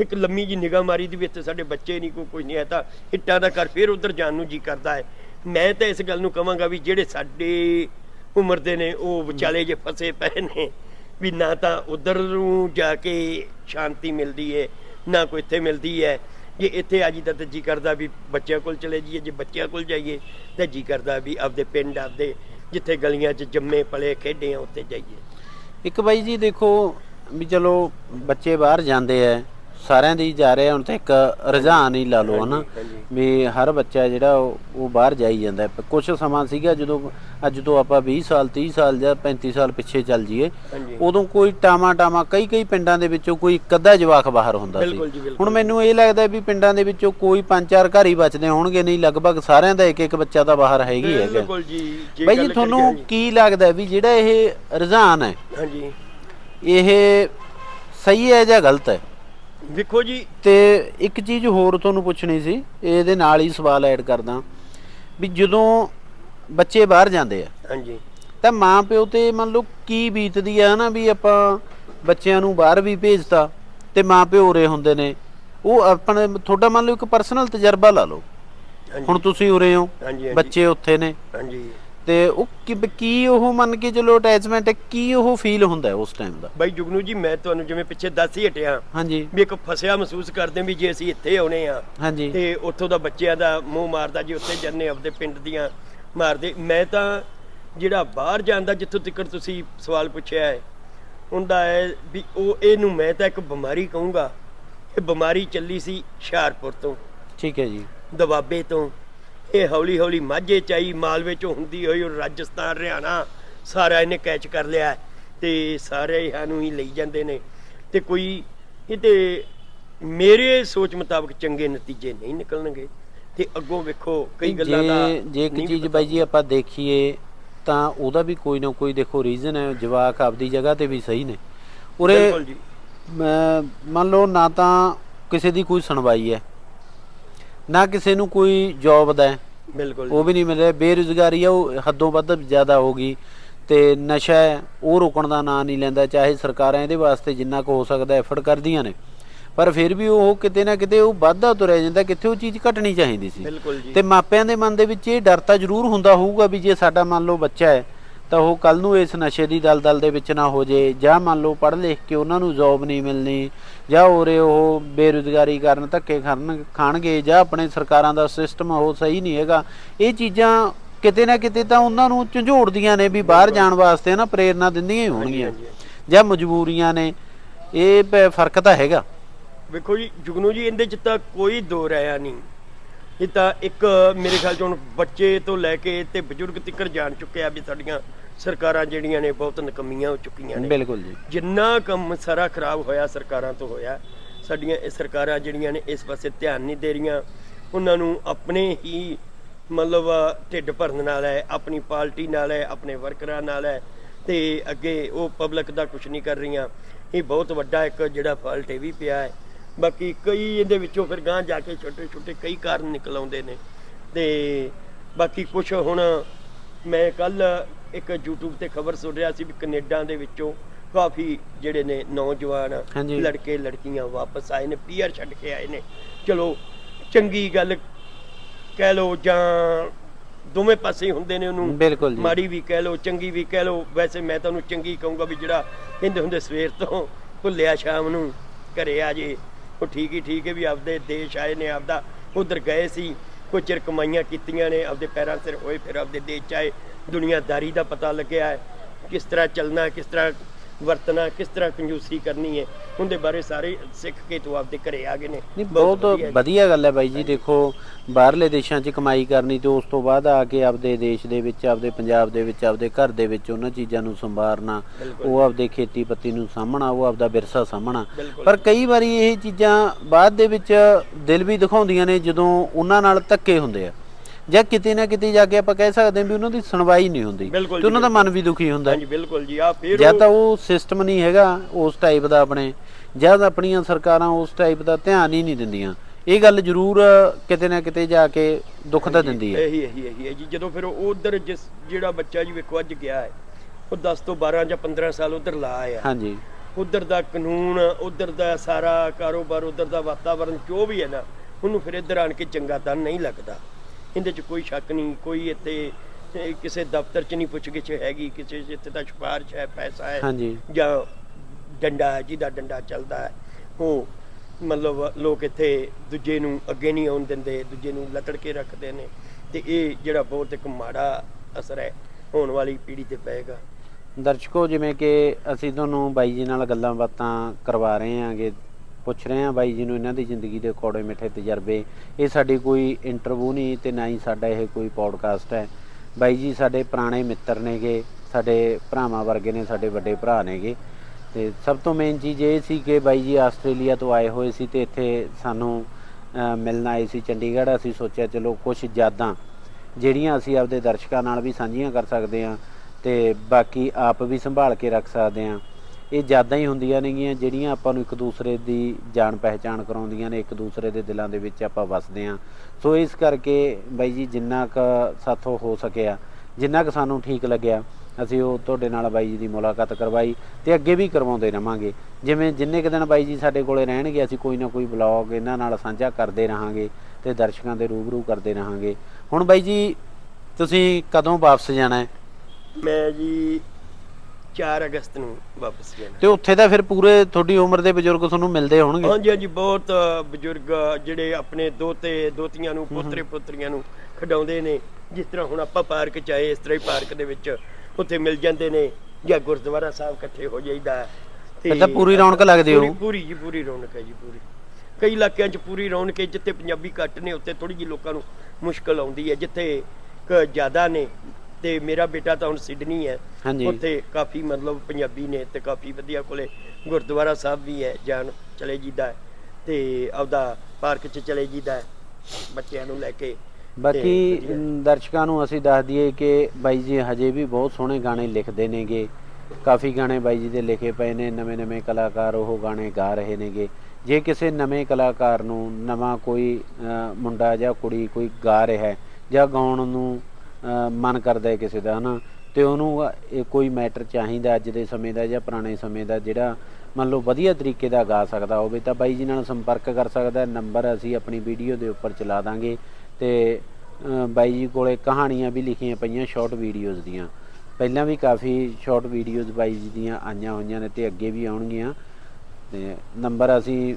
[SPEAKER 2] ਇੱਕ ਲੰਮੀ ਜੀ ਨਿਗਾਹ ਮਾਰੀ ਦੀ ਵੀ ਇੱਥੇ ਸਾਡੇ ਬੱਚੇ ਨਹੀਂ ਕੋਈ ਕੁਝ ਨਹੀਂ ਹੈ ਤਾਂ ਇੱਟਾਂ ਦਾ ਘਰ ਫਿਰ ਉਧਰ ਜਾਣ ਨੂੰ ਜੀ ਕਰਦਾ ਹੈ। ਮੈਂ ਤਾਂ ਇਸ ਗੱਲ ਨੂੰ ਕਹਾਂਗਾ ਵੀ ਜਿਹੜੇ ਸਾਡੇ ਉਮਰ ਦੇ ਨੇ, ਉਹ ਵਿਚਾਲੇ ਜੇ ਫਸੇ ਪਏ ਨੇ, ਵੀ ਨਾ ਤਾਂ ਉਧਰ ਨੂੰ ਜਾ ਕੇ ਸ਼ਾਂਤੀ ਮਿਲਦੀ ਹੈ ਨਾ ਕੋਈ ਇੱਥੇ ਮਿਲਦੀ ਹੈ ਜੇ ਇੱਥੇ ਆ ਜੀ ਤਾਂ ਜੀ ਕਰਦਾ ਵੀ ਬੱਚਿਆਂ ਕੋਲ ਚਲੇ ਜਾਈਏ, ਜੇ ਬੱਚਿਆਂ ਕੋਲ ਜਾਈਏ ਤਾਂ ਜੀ ਕਰਦਾ ਵੀ ਆਪਦੇ ਪਿੰਡ, ਆਪਦੇ ਜਿੱਥੇ ਗਲੀਆਂ 'ਚ ਜੰਮੇ ਪਲੇ ਖੇਡੇ ਆ ਉੱਥੇ ਜਾਈਏ।
[SPEAKER 1] ਇੱਕ ਬਾਈ ਜੀ ਦੇਖੋ, ਵੀ ਚਲੋ ਬੱਚੇ ਬਾਹਰ ਜਾਂਦੇ ਐ ਸਾਰਿਆਂ ਦੀ ਜਾ ਰਹੇ ਹੁਣ ਤਾਂ ਇੱਕ ਰੁਝਾਨ ਹੀ ਲਾ ਲਓ ਹਨਾ। ਵੀ ਹਰ ਬੱਚਾ ਜਿਹੜਾ ਉਹ ਉਹ ਬਾਹਰ ਜਾਈ ਜਾਂਦਾ। ਕੁਝ ਸਮਾਂ ਸੀਗਾ ਜਦੋਂ ਅੱਜ ਤੋਂ ਆਪਾਂ 20 ਸਾਲ 30 ਸਾਲ ਜਾਂ 35 ਸਾਲ ਪਿੱਛੇ ਚੱਲ ਜਾਈਏ
[SPEAKER 2] ਹਾਂਜੀ।
[SPEAKER 1] ਉਦੋਂ ਕੋਈ ਟਾਮਾ ਟਾਮਾ ਕਈ ਕਈ ਪਿੰਡਾਂ ਦੇ ਵਿੱਚੋਂ ਕੋਈ ਅੱਧਾ ਜਵਾਕ ਬਾਹਰ ਹੁੰਦਾ ਸੀ। ਹੁਣ ਮੈਨੂੰ ਇਹ ਲੱਗਦਾ ਵੀ ਪਿੰਡਾਂ ਦੇ ਵਿੱਚੋਂ ਕੋਈ ਪੰਜ ਚਾਰ ਘਰ ਹੀ ਬਚਦੇ ਹੋਣਗੇ ਨਹੀਂ ਲਗਭਗ ਸਾਰਿਆਂ ਦਾ ਇੱਕ ਇੱਕ ਬੱਚਾ ਤਾਂ ਬਾਹਰ ਹੈਗੀ ਹੈਗਾ।
[SPEAKER 2] ਬਿਲਕੁਲ ਜੀ ਜੇ
[SPEAKER 1] ਬਾਈ ਜੀ ਤੁਹਾਨੂੰ ਕੀ ਲੱਗਦਾ ਵੀ ਜਿਹੜਾ ਇਹ ਰੁਝਾਨ ਹੈ
[SPEAKER 2] ਹਾਂਜੀ।
[SPEAKER 1] ਇਹ ਸਹੀ ਹੈ ਜਾਂ ਗਲਤ ਹੈ?
[SPEAKER 2] ਵੇਖੋ ਜੀ।
[SPEAKER 1] ਤੇ ਇੱਕ ਚੀਜ਼ ਹੋਰ ਤੁਹਾਨੂੰ ਪੁੱਛਣੀ ਸੀ ਇਹਦੇ ਨਾਲ ਹੀ ਸਵਾਲ ਐਡ ਕਰਦਾ ਵੀ ਜਦੋਂ ਬੱਚੇ ਬਾਹਰ ਜਾਂਦੇ ਆ
[SPEAKER 2] ਹਾਂਜੀ।
[SPEAKER 1] ਤਾਂ ਮਾਂ ਪਿਓ ਤੇ ਮੰਨ ਲਓ ਕੀ ਬੀਤਦੀ ਆ ਨਾ ਵੀ ਆਪਾਂ ਬੱਚਿਆਂ ਨੂੰ ਬਾਹਰ ਵੀ ਭੇਜਤਾ ਤੇ ਮਾਂ ਪਿਓ ਉਰੇ ਹੁੰਦੇ ਨੇ। ਉਹ ਆਪਣੇ ਤੁਹਾਡਾ ਮੰਨ ਲਓ ਇੱਕ ਪਰਸਨਲ ਤਜਰਬਾ ਲਾ ਲਓ। ਹੁਣ ਤੁਸੀਂ ਉਰੇ ਹੋ ਬੱਚੇ ਉੱਥੇ ਨੇ।
[SPEAKER 2] ਹਾਂਜੀ।
[SPEAKER 1] ਤੇ ਉਹ ਕੀ- ਕੀ ਉਹ ਮੰਨ ਕੇ ਚਲੋ ਅਟੈਚਮੈਂਟ ਹੈ ਕੀ ਉਹ ਫੀਲ ਹੁੰਦਾ ਹੈ ਉਸ ਟਾਈਮ ਦਾ?
[SPEAKER 2] ਬਾਈ ਜੁਗਨੂ ਜੀ ਮੈਂ ਤੁਹਾਨੂੰ ਜਿਵੇਂ ਪਿੱਛੇ ਦੱਸ ਹੀ ਹਟਿਆ।
[SPEAKER 1] ਹਾਂਜੀ।
[SPEAKER 2] ਵੀ ਇੱਕ ਫਸਿਆ ਮਹਿਸੂਸ ਕਰਦੇ ਵੀ ਜੇ ਅਸੀਂ ਇੱਥੇ ਆਉਨੇ ਆ
[SPEAKER 1] ਹਾਂਜੀ।
[SPEAKER 2] ਤੇ ਉੱਥੋਂ ਦਾ ਬੱਚਿਆਂ ਦਾ ਮੂੰਹ ਮਾਰਦਾ ਜੀ ਉੱਥੇ ਜੰਨੇ ਆਪਦੇ ਪਿੰਡ ਦੀਆਂ ਮਾਰਦੇ। ਮੈਂ ਤਾਂ ਜਿਹੜਾ ਬਾਹਰ ਜਾਂਦਾ ਜਿੱਥੋਂ ਤੱਕ ਤੁਸੀਂ ਸਵਾਲ ਪੁੱਛਿਆ ਹੈ ਹੁੰਦਾ ਹੈ ਵੀ ਉਹ ਇਹਨੂੰ ਮੈਂ ਤਾਂ ਇੱਕ ਬਿਮਾਰੀ ਕਹੂੰਗਾ। ਇਹ ਬਿਮਾਰੀ ਚੱਲੀ ਸੀ ਹੁਸ਼ਿਆਰਪੁਰ ਤੋਂ
[SPEAKER 1] ਠੀਕ ਹੈ ਜੀ।
[SPEAKER 2] ਦਬਾਬੇ ਤੋਂ। ਇਹ ਹੌਲੀ ਹੌਲੀ ਮਾਝੇ ਚ ਆਈ ਮਾਲਵੇ ਚੋਂ ਹੁੰਦੀ ਹੋਈ ਉਹ ਰਾਜਸਥਾਨ ਹਰਿਆਣਾ ਸਾਰਾ ਇਹਨੇ ਕੈਚ ਕਰ ਲਿਆ ਤੇ ਸਾਰੇ ਇਹਨੂੰ ਹੀ ਲਈ ਜਾਂਦੇ ਨੇ ਤੇ ਕੋਈ ਇਹਦੇ ਮੇਰੇ ਸੋਚ ਮੁਤਾਬਕ ਚੰਗੇ ਨਤੀਜੇ ਨਹੀਂ ਨਿਕਲਣਗੇ ਤੇ ਅੱਗੋਂ ਵੇਖੋ ਕਈ ਗੱਲਾਂ ਦਾ
[SPEAKER 1] ਜੇ ਇੱਕ ਚੀਜ਼ ਬਾਈ ਜੀ ਆਪਾਂ ਦੇਖੀਏ ਤਾਂ ਉਹਦਾ ਵੀ ਕੋਈ ਨਾ ਕੋਈ ਦੇਖੋ ਰੀਜ਼ਨ ਹੈ ਜਵਾਕ ਆਪਦੀ ਜਗ੍ਹਾ ਤੇ ਵੀ ਸਹੀ ਨੇ। ਉਰੇ ਮੰਨ ਲਓ ਨਾ ਤਾਂ ਕਿਸੇ ਦੀ ਕੋਈ ਸੁਣਵਾਈ ਹੈ ਨਾ ਕਿਸੇ ਨੂੰ ਕੋਈ ਜੌਬ ਦਾ ਹੈ।
[SPEAKER 2] ਬਿਲਕੁਲ
[SPEAKER 1] ਉਹ ਵੀ ਨਹੀਂ ਮਿਲ ਰਿਹਾ। ਬੇਰੁਜ਼ਗਾਰੀ ਆ ਉਹ ਹੱਦੋਂ ਵੱਧ ਜ਼ਿਆਦਾ ਹੋ ਗਈ ਤੇ ਨਸ਼ਾ ਹੈ ਉਹ ਰੋਕਣ ਦਾ ਨਾਂ ਨਹੀਂ ਲੈਂਦਾ। ਚਾਹੇ ਸਰਕਾਰਾਂ ਇਹਦੇ ਵਾਸਤੇ ਜਿੰਨਾ ਕੁ ਹੋ ਸਕਦਾ ਐਫਰਟ ਕਰਦੀਆਂ ਨੇ ਪਰ ਫਿਰ ਵੀ ਉਹ ਕਿਤੇ ਨਾ ਕਿਤੇ ਉਹ ਵਾਧਾ ਤੁਰਿਆ ਜਾਂਦਾ ਕਿੱਥੇ ਉਹ ਚੀਜ਼ ਘਟਣੀ ਚਾਹੀਦੀ ਸੀ।
[SPEAKER 2] ਬਿਲਕੁਲ ਜੀ।
[SPEAKER 1] ਤੇ ਮਾਪਿਆਂ ਦੇ ਮਨ ਦੇ ਵਿੱਚ ਇਹ ਡਰ ਤਾਂ ਜ਼ਰੂਰ ਹੁੰਦਾ ਹੋਊਗਾ ਵੀ ਜੇ ਸਾਡਾ ਮੰਨ ਲਓ ਬੱਚਾ ਹੈ ਤਾਂ ਉਹ ਕੱਲ ਨੂੰ ਇਸ ਨਸ਼ੇ ਦੀ ਦਲਦਲ ਦੇ ਵਿੱਚ ਨਾ ਹੋ ਜੇ। ਜਾਂ ਮੰਨ ਲਓ ਪੜ੍ਹ ਲਿਖ ਕੇ ਉਹਨਾਂ ਨੂੰ ਜੌਬ ਨਹੀਂ ਮਿਲਣੀ ਜਾਂ ਹੋਰੇ ਉਹ ਬੇਰੁਜ਼ਗਾਰੀ ਕਾਰਨ ਧੱਕੇ ਖਾਣ ਖਾਣਗੇ ਜਾਂ ਆਪਣੇ ਸਰਕਾਰਾਂ ਦਾ ਸਿਸਟਮ ਉਹ ਸਹੀ ਨਹੀਂ ਹੈਗਾ। ਇਹ ਚੀਜ਼ਾਂ ਕਿਤੇ ਨਾ ਕਿਤੇ ਤਾਂ ਉਹਨਾਂ ਨੂੰ ਝੰਜੋੜਦੀਆਂ ਨੇ ਵੀ ਬਾਹਰ ਜਾਣ ਵਾਸਤੇ ਨਾ ਪ੍ਰੇਰਣਾ ਦਿੰਦੀਆਂ ਹੀ ਹੋਣਗੀਆਂ। ਜਾਂ ਮਜਬੂਰੀਆਂ ਨੇ। ਇਹ ਫ਼ਰਕ ਤਾਂ ਹੈਗਾ।
[SPEAKER 2] ਵੇਖੋ ਜੀ ਜੁਗਨੂ ਜੀ ਇਹਦੇ ਚ ਤਾਂ ਕੋਈ ਦੋ ਰਾਇਆ ਨਹੀਂ। ਇਹ ਤਾਂ ਇੱਕ ਮੇਰੇ ਖਿਆਲ ਚ ਹੁਣ ਬੱਚੇ ਤੋਂ ਲੈ ਕੇ ਤੇ ਬਜ਼ੁਰਗ ਤੱਕ ਜਾਣ ਚੁੱਕਿਆ ਵੀ ਸਾਡੀਆਂ ਸਰਕਾਰਾਂ ਜਿਹੜੀਆਂ ਨੇ ਬਹੁਤ ਨਕਮੀਆਂ ਹੋ ਚੁੱਕੀਆਂ ਨੇ।
[SPEAKER 1] ਬਿਲਕੁਲ ਜੀ।
[SPEAKER 2] ਜਿੰਨਾ ਕੰਮ ਸਾਰਾ ਖਰਾਬ ਹੋਇਆ ਸਰਕਾਰਾਂ ਤੋਂ ਹੋਇਆ ਸਾਡੀਆਂ ਇਹ ਸਰਕਾਰਾਂ ਜਿਹੜੀਆਂ ਨੇ ਇਸ ਪਾਸੇ ਧਿਆਨ ਨਹੀਂ ਦੇ ਰਹੀਆਂ ਉਹਨਾਂ ਨੂੰ ਆਪਣੇ ਹੀ ਮਤਲਬ ਢਿੱਡ ਭਰਨ ਨਾਲ ਹੈ ਆਪਣੀ ਪਾਰਟੀ ਨਾਲ ਹੈ ਆਪਣੇ ਵਰਕਰਾਂ ਨਾਲ ਹੈ ਤੇ ਅੱਗੇ ਉਹ ਪਬਲਿਕ ਦਾ ਕੁਝ ਨਹੀਂ ਕਰ ਰਹੀਆਂ। ਇਹ ਬਹੁਤ ਵੱਡਾ ਇੱਕ ਜਿਹੜਾ ਫਾਲਟ ਇਹ ਵੀ ਪਿਆ ਹੈ। ਬਾਕੀ ਕਈ ਇਹਦੇ ਵਿੱਚੋਂ ਫਿਰ ਗਾਂ ਜਾ ਕੇ ਛੋਟੇ ਛੋਟੇ ਕਈ ਕਾਰਨ ਨਿਕਲ ਆਉਂਦੇ ਨੇ। ਤੇ ਬਾਕੀ ਕੁਝ ਹੁਣ ਮੈਂ ਕੱਲ ਇੱਕ YouTube ਤੇ ਖਬਰ ਸੁਣ ਰਿਹਾ ਸੀ ਵੀ ਕੈਨੇਡਾ ਦੇ ਵਿੱਚੋਂ ਕਾਫੀ ਜਿਹੜੇ ਨੇ ਨੌਜਵਾਨ। ਲੜਕੇ ਲੜਕੀਆਂ ਵਾਪਸ ਆਏ ਨੇ ਪੀਆਰ ਛੱਡ ਕੇ ਆਏ ਨੇ। ਚਲੋ ਚੰਗੀ ਗੱਲ ਕਹਿ ਲਓ ਜਾਂ ਦੋਵੇਂ ਪਾਸੇ ਹੁੰਦੇ ਨੇ ਉਹਨੂੰ। ਮਾੜੀ ਵੀ ਕਹਿ ਲਓ ਚੰਗੀ ਵੀ ਕਹਿ ਲਓ। ਵੈਸੇ ਮੈਂ ਤੁਹਾਨੂੰ ਚੰਗੀ ਕਹੂੰਗਾ ਵੀ ਜਿਹੜਾ ਕਹਿੰਦੇ ਹੁੰਦੇ ਸਵੇਰ ਤੋਂ ਭੁੱਲਿਆ ਸ਼ਾਮ ਨੂੰ ਘਰੇ ਆ ਜੇ। ਉਹ ਠੀਕ ਹੀ ਠੀਕ ਹੈ ਵੀ ਆਪਦੇ ਦੇਸ਼ ਆਏ ਨੇ, ਆਪਦਾ ਉਧਰ ਗਏ ਸੀ, ਕੁਝ ਚਿਰ ਕਮਾਈਆਂ ਕੀਤੀਆਂ ਨੇ, ਆਪਦੇ ਪੈਰਾਂ ਸਿਰ ਹੋਏ, ਫਿਰ ਆਪਦੇ ਦੇਸ਼ 'ਚ ਆਏ, ਦੁਨੀਆਦਾਰੀ ਦਾ ਪਤਾ ਲੱਗਿਆ ਹੈ, ਕਿਸ ਤਰ੍ਹਾਂ ਚੱਲਣਾ, ਕਿਸ ਤਰ੍ਹਾਂ ਵਰਤਣਾ ਕਿਸ ਤਰ੍ਹਾਂ ਕੰਜੂਸੀ ਕਰਨੀ ਹੈ ਉਹਦੇ ਬਾਰੇ ਸਾਰੇ ਸਿੱਖ ਕੇ ਤੋਂ ਆਪਦੇ ਘਰੇ ਆ ਗਏ ਨੇ
[SPEAKER 1] ਨਹੀਂ ਬਹੁਤ
[SPEAKER 2] ਵਧੀਆ
[SPEAKER 1] ਗੱਲ ਹੈ ਬਾਈ ਜੀ ਦੇਖੋ ਬਾਹਰਲੇ ਦੇਸ਼ਾਂ 'ਚ ਕਮਾਈ ਕਰਨੀ ਤੇ ਉਸ ਤੋਂ ਬਾਅਦ ਆ ਕੇ ਆਪਦੇ ਦੇਸ਼ ਦੇ ਵਿੱਚ ਆਪਦੇ ਪੰਜਾਬ ਦੇ ਵਿੱਚ ਆਪਦੇ ਘਰ ਦੇ ਵਿੱਚ ਉਹਨਾਂ ਚੀਜ਼ਾਂ ਨੂੰ ਸੰਭਾਲਣਾ। ਉਹ ਆਪਦੇ ਖੇਤੀ ਪੱਤੀ ਨੂੰ ਸਾਂਭਣਾ ਉਹ ਆਪਦਾ ਵਿਰਸਾ
[SPEAKER 2] ਬਿਲਕੁਲ।
[SPEAKER 1] ਪਰ ਕਈ ਵਾਰੀ ਇਹ ਚੀਜ਼ਾਂ ਬਾਅਦ ਦੇ ਵਿੱਚ ਦਿਲ ਵੀ ਦਿਖਾਉਂਦੀਆਂ ਨੇ ਜਦੋਂ ਉਹਨਾਂ ਨਾਲ ਧੱਕੇ ਹੁੰਦੇ ਆ ਜਾਂ ਕਿਤੇ ਨਾ ਕਿਤੇ ਜਾ ਕੇ ਆਪਾਂ ਕਹਿ ਸਕਦੇ ਹਾਂ ਵੀ ਉਹਨਾਂ ਦੀ ਸੁਣਵਾਈ ਨਹੀਂ ਹੁੰਦੀ
[SPEAKER 2] ਬਿਲਕੁਲ
[SPEAKER 1] ਤੇ
[SPEAKER 2] ਜੀ,
[SPEAKER 1] ਉਹਨਾਂ ਦਾ ਮਨ ਵੀ ਦੁਖੀ ਹੁੰਦਾ।
[SPEAKER 2] ਹਾਂਜੀ ਬਿਲਕੁਲ ਜੀ ਆ ਫਿਰ
[SPEAKER 1] ਜਾਂ ਤਾਂ ਉਹ ਸਿਸਟਮ ਨਹੀਂ ਹੈਗਾ ਉਸ ਟਾਈਪ ਦਾ ਆਪਣੇ ਜਦ ਆਪਣੀਆਂ ਸਰਕਾਰਾਂ ਉਸ ਟਾਈਪ ਦਾ ਧਿਆਨ ਹੀ ਨਹੀਂ ਦਿੰਦੀਆਂ। ਇਹ ਗੱਲ ਜ਼ਰੂਰ ਕਿਤੇ ਨਾ ਕਿਤੇ ਜਾ ਕੇ ਦੁੱਖ ਤਾਂ ਦਿੰਦੀ ਹੈ।
[SPEAKER 2] ਇਹੀ ਇਹੀ ਇਹੀ ਹੈ ਜੀ। ਜਦੋਂ ਫਿਰ ਉਧਰ ਜਿਸ ਜਿਹੜਾ ਬੱਚਾ ਜੀ ਵੇਖੋ ਅੱਜ ਗਿਆ ਹੈ ਉਹ 10 ਤੋਂ 12 ਜਾਂ 15 ਸਾਲ ਉਧਰ ਲਾ ਆਇਆ।
[SPEAKER 1] ਹਾਂਜੀ।
[SPEAKER 2] ਉਧਰ ਦਾ ਕਾਨੂੰਨ ਉਧਰ ਦਾ ਸਾਰਾ ਕਾਰੋਬਾਰ ਉਧਰ ਦਾ ਵਾਤਾਵਰਣ ਜੋ ਵੀ ਹੈ ਨਾ ਉਹਨੂੰ ਫਿਰ ਇੱਧਰ ਆਣ ਕੇ ਚੰਗਾ ਤਾਂ ਨਹੀਂ ਲੱਗਦਾ। ਇਹਦੇ 'ਚ ਕੋਈ ਸ਼ੱਕ ਨਹੀਂ ਕੋਈ ਇੱਥੇ ਇਹ ਕਿਸੇ ਦਫ਼ਤਰ 'ਚ ਨਹੀਂ ਪੁੱਛ ਗਿੱਛ ਹੈਗੀ ਕਿਸੇ ਇੱਥੇ ਤਾਂ ਸਿਫਾਰਿਸ਼ ਹੈ ਪੈਸਾ ਹੈ
[SPEAKER 1] ਹਾਂਜੀ।
[SPEAKER 2] ਜਾਂ ਡੰਡਾ ਹੈ ਜਿਹਦਾ ਡੰਡਾ ਚੱਲਦਾ ਹੈ। ਉਹ ਮਤਲਬ ਲੋਕ ਇੱਥੇ ਦੂਜੇ ਨੂੰ ਅੱਗੇ ਨਹੀਂ ਆਉਣ ਦਿੰਦੇ ਦੂਜੇ ਨੂੰ ਲਤੜ ਕੇ ਰੱਖਦੇ ਨੇ। ਤੇ ਇਹ ਜਿਹੜਾ ਬਹੁਤ ਇੱਕ ਮਾੜਾ ਅਸਰ ਹੈ ਹੋਣ ਵਾਲੀ ਪੀੜ੍ਹੀ ਤੇ ਪਏਗਾ।
[SPEAKER 1] ਦਰਸ਼ਕੋ ਜਿਵੇਂ ਕਿ ਅਸੀਂ ਤੁਹਾਨੂੰ ਬਾਈ ਜੀ ਨਾਲ ਗੱਲਾਂ ਬਾਤਾਂ ਕਰਵਾ ਰਹੇ ਹਾਂਗੇ ਪੁੱਛ ਰਹੇ ਹਾਂ ਬਾਈ ਜੀ ਨੂੰ ਇਹਨਾਂ ਦੀ ਜ਼ਿੰਦਗੀ ਦੇ ਕੋੜੇ ਮਿੱਠੇ ਤਜਰਬੇ। ਇਹ ਸਾਡੀ ਕੋਈ ਇੰਟਰਵਿਊ ਨਹੀਂ ਤੇ ਨਾ ਹੀ ਸਾਡਾ ਇਹ ਕੋਈ ਪੋਡਕਾਸਟ ਹੈ। ਬਾਈ ਜੀ, ਸਾਡੇ ਪੁਰਾਣੇ ਮਿੱਤਰ ਨੇਗੇ, ਸਾਡੇ ਭਰਾਵਾਂ ਵਰਗੇ ਨੇ, ਸਾਡੇ ਵੱਡੇ ਭਰਾ ਨੇਗੇ। ਤੇ ਸਭ ਤੋਂ ਮੇਨ ਚੀਜ਼ ਇਹ ਸੀ ਕਿ ਬਾਈ ਜੀ ਆਸਟ੍ਰੇਲੀਆ ਤੋਂ ਆਏ ਹੋਏ ਸੀ ਤੇ ਇੱਥੇ ਸਾਨੂੰ ਮਿਲਣ ਆਏ ਸੀ। ਚੰਡੀਗੜ੍ਹ ਅਸੀਂ ਸੋਚਿਆ, ਚਲੋ ਕੁਝ ਯਾਦਾਂ ਜਿਹੜੀਆਂ ਅਸੀਂ ਆਪਦੇ ਦਰਸ਼ਕਾਂ ਨਾਲ ਵੀ ਸਾਂਝੀਆਂ ਕਰ ਸਕਦੇ ਹਾਂ ਤੇ ਬਾਕੀ ਆਪ ਵੀ ਸੰਭਾਲ ਕੇ ਰੱਖ ਸਕਦੇ ਹਾਂ। ਇਹ ਯਾਦਾਂ ਹੀ ਹੁੰਦੀਆਂ ਨੇਗੀਆਂ, ਜਿਹੜੀਆਂ ਆਪਾਂ ਨੂੰ ਇੱਕ ਦੂਸਰੇ ਦੀ ਜਾਣ ਪਹਿਚਾਣ ਕਰਾਉਂਦੀਆਂ ਨੇ, ਇੱਕ ਦੂਸਰੇ ਦੇ ਦਿਲਾਂ ਦੇ ਵਿੱਚ ਆਪਾਂ ਵੱਸਦੇ ਹਾਂ। ਸੋ ਇਸ ਕਰਕੇ ਬਾਈ ਜੀ, ਜਿੰਨਾ ਕੁ ਸਾਥੋਂ ਹੋ ਸਕਿਆ, ਜਿੰਨਾ ਕੁ ਸਾਨੂੰ ਠੀਕ ਲੱਗਿਆ, ਅਸੀਂ ਉਹ ਤੁਹਾਡੇ ਨਾਲ ਬਾਈ ਜੀ ਦੀ ਮੁਲਾਕਾਤ ਕਰਵਾਈ ਤੇ ਅੱਗੇ ਵੀ ਕਰਵਾਉਂਦੇ ਰਵਾਂਗੇ ਜਿਵੇਂ ਜਿੰਨੇ ਕੁ ਦਿਨ ਬਾਈ ਜੀ ਸਾਡੇ ਕੋਲੇ ਰਹਿਣਗੇ, ਅਸੀਂ ਕੋਈ ਨਾ ਕੋਈ ਬਲੌਗ ਇਹਨਾਂ ਨਾਲ ਸਾਂਝਾ ਕਰਦੇ ਰਹਾਂਗੇ ਤੇ ਦਰਸ਼ਕਾਂ ਦੇ ਰੂਬਰੂ ਕਰਦੇ ਰਹਾਂਗੇ। ਹੁਣ ਬਾਈ ਜੀ, ਤੁਸੀਂ ਕਦੋਂ ਵਾਪਸ ਜਾਣਾ ਹੈ?
[SPEAKER 2] ਮੈਂ ਜੀ 4 ਅਗਸਤ ਨੂੰ ਵਾਪਸ ਜਾਣਾ।
[SPEAKER 1] ਤੇ ਉੱਥੇ ਤਾਂ ਫਿਰ ਪੂਰੇ ਤੁਹਾਡੀ ਉਮਰ ਦੇ ਬਜ਼ੁਰਗ ਤੁਹਾਨੂੰ ਮਿਲਦੇ ਹੋਣਗੇ?
[SPEAKER 2] ਹਾਂਜੀ ਹਾਂਜੀ ਬਹੁਤ ਬਜ਼ੁਰਗ ਜਿਹੜੇ ਆਪਣੇ ਦੋਤੇ ਦੋਤੀਆਂ ਨੂੰ ਪੋਤਰੇ ਪੋਤਰੀਆਂ ਨੂੰ ਖਡਾਉਂਦੇ ਨੇ। ਜਿਸ ਤਰ੍ਹਾਂ ਹੁਣ ਆਪਾਂ ਪਾਰਕ ਚ ਆਏ ਇਸ ਤਰ੍ਹਾਂ ਹੀ ਪਾਰਕ ਦੇ ਵਿੱਚ ਉੱਥੇ ਮਿਲ ਜਾਂਦੇ ਨੇ ਜਾਂ ਗੁਰਦੁਆਰਾ ਸਾਹਿਬ ਇਕੱਠੇ ਹੋ ਜਾਈਦਾ। ਹੈ।
[SPEAKER 1] ਫਿਰ ਤਾਂ ਪੂਰੀ ਰੌਣਕ ਲੱਗਦੀ ਹੋਊ।
[SPEAKER 2] ਪੂਰੀ ਜੀ ਪੂਰੀ ਰੌਣਕ ਹੈ ਜੀ ਪੂਰੀ। ਕਈ ਇਲਾਕਿਆਂ 'ਚ ਪੂਰੀ ਰੌਣਕ ਹੈ ਜਿੱਥੇ ਪੰਜਾਬੀ ਘੱਟ ਨੇ ਉੱਥੇ ਥੋੜੀ ਜਿਹੀ ਲੋਕਾਂ ਨੂੰ ਮੁਸ਼ਕਲ ਆਉਂਦੀ ਹੈ। ਜਿੱਥੇ ਜ਼ਿਆਦਾ ਨੇ ਤੇ ਮੇਰਾ ਬੇਟਾ ਤਾਂ ਹੁਣ ਸਿਡਨੀ ਹੈ।
[SPEAKER 1] ਹਾਂਜੀ।
[SPEAKER 2] ਉੱਥੇ ਕਾਫੀ ਮਤਲਬ ਪੰਜਾਬੀ ਨੇ ਤੇ ਕਾਫੀ ਵਧੀਆ ਕੋਲੇ ਗੁਰਦੁਆਰਾ ਸਾਹਿਬ ਵੀ ਹੈ ਜਾਣ ਚਲੇ ਜੀਦਾ ਹੈ ਤੇ ਆਪਦਾ ਪਾਰਕ 'ਚ ਚਲੇ ਜੀਦਾ ਹੈ ਬੱਚਿਆਂ ਨੂੰ ਲੈ ਕੇ।
[SPEAKER 1] ਬਾਕੀ
[SPEAKER 2] ਤੇ ਵਧੀਆ।
[SPEAKER 1] ਅਮ, ਦਰਸ਼ਕਾਂ ਨੂੰ ਅਸੀਂ ਦੱਸ ਦਈਏ ਕਿ ਬਾਈ ਜੀ ਹਜੇ ਵੀ ਬਹੁਤ ਸੋਹਣੇ ਗਾਣੇ ਲਿਖਦੇ ਨੇਗੇ। ਕਾਫੀ ਗਾਣੇ ਬਾਈ ਜੀ ਦੇ ਲਿਖੇ ਪਏ ਨੇ ਨਵੇਂ-ਨਵੇਂ ਕਲਾਕਾਰ ਉਹ ਗਾਣੇ ਗਾ ਰਹੇ ਨੇਗੇ। ਜੇ ਕਿਸੇ ਨਵੇਂ ਕਲਾਕਾਰ ਨੂੰ ਨਵਾਂ ਕੋਈ ਅ, ਮੁੰਡਾ ਜਾਂ ਕੁੜੀ ਕੋਈ ਗਾ ਰਿਹਾ ਹੈ ਜਾਂ ਗਾਉਣ ਨੂੰ ਮਨ ਕਰਦਾ ਹੈ ਕਿਸੇ ਦਾ, ਹਨਾ? ਤੇ ਉਹਨੂੰ ਇਹ ਕੋਈ ਮੈਟਰ ਚਾਹੀਦਾ ਅੱਜ ਦੇ ਸਮੇਂ ਦਾ ਜਾਂ ਪੁਰਾਣੇ ਸਮੇਂ ਦਾ ਜਿਹੜਾ ਮੰਨ ਲਓ ਵਧੀਆ ਤਰੀਕੇ ਦਾ ਗਾ ਸਕਦਾ ਹੋਵੇ, ਤਾਂ ਬਾਈ ਜੀ ਨਾਲ ਸੰਪਰਕ ਕਰ ਸਕਦਾ, ਨੰਬਰ ਅਸੀਂ ਆਪਣੀ ਵੀਡੀਓ ਦੇ ਉੱਪਰ ਚਲਾ ਦਾਂਗੇ ਤੇ ਬਾਈ ਜੀ ਕੋਲੇ ਕਹਾਣੀਆਂ ਵੀ ਲਿਖੀਆਂ ਪਈਆਂ ਸ਼ਾਰਟ ਵੀਡੀਓਜ਼ ਦੀਆਂ। ਪਹਿਲਾਂ ਵੀ ਕਾਫੀ ਸ਼ਾਰਟ ਵੀਡੀਓਜ਼ ਬਾਈ ਜੀ ਦੀਆਂ ਆਈਆਂ ਹੋਈਆਂ ਨੇ ਤੇ ਅੱਗੇ ਵੀ ਆਉਣਗੀਆਂ। ਤੇ ਨੰਬਰ ਅਸੀਂ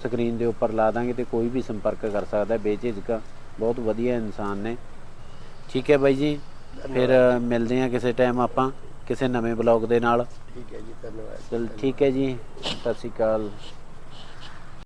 [SPEAKER 1] ਸਕਰੀਨ ਦੇ ਉੱਪਰ ਲਾ ਦਾਂਗੇ ਤੇ ਕੋਈ ਵੀ ਸੰਪਰਕ ਕਰ ਸਕਦਾ ਹੈ ਬੇਝਿਜਕ, ਬਹੁਤ ਵਧੀਆ ਇਨਸਾਨ ਨੇ। ਠੀਕ ਹੈ ਬਾਈ ਜੀ। ਫਿਰ ਮਿਲਦੇ ਹਾਂ ਕਿਸੇ ਟਾਈਮ ਆਪਾਂ ਕਿਸੇ ਨਵੇਂ ਬਲੌਗ ਦੇ ਨਾਲ।
[SPEAKER 2] ਠੀਕ ਹੈ ਜੀ ਧੰਨਵਾਦ।
[SPEAKER 1] ਚਲ ਠੀਕ ਹੈ ਜੀ। ਸਤਿ ਸ਼੍ਰੀ ਅਕਾਲ।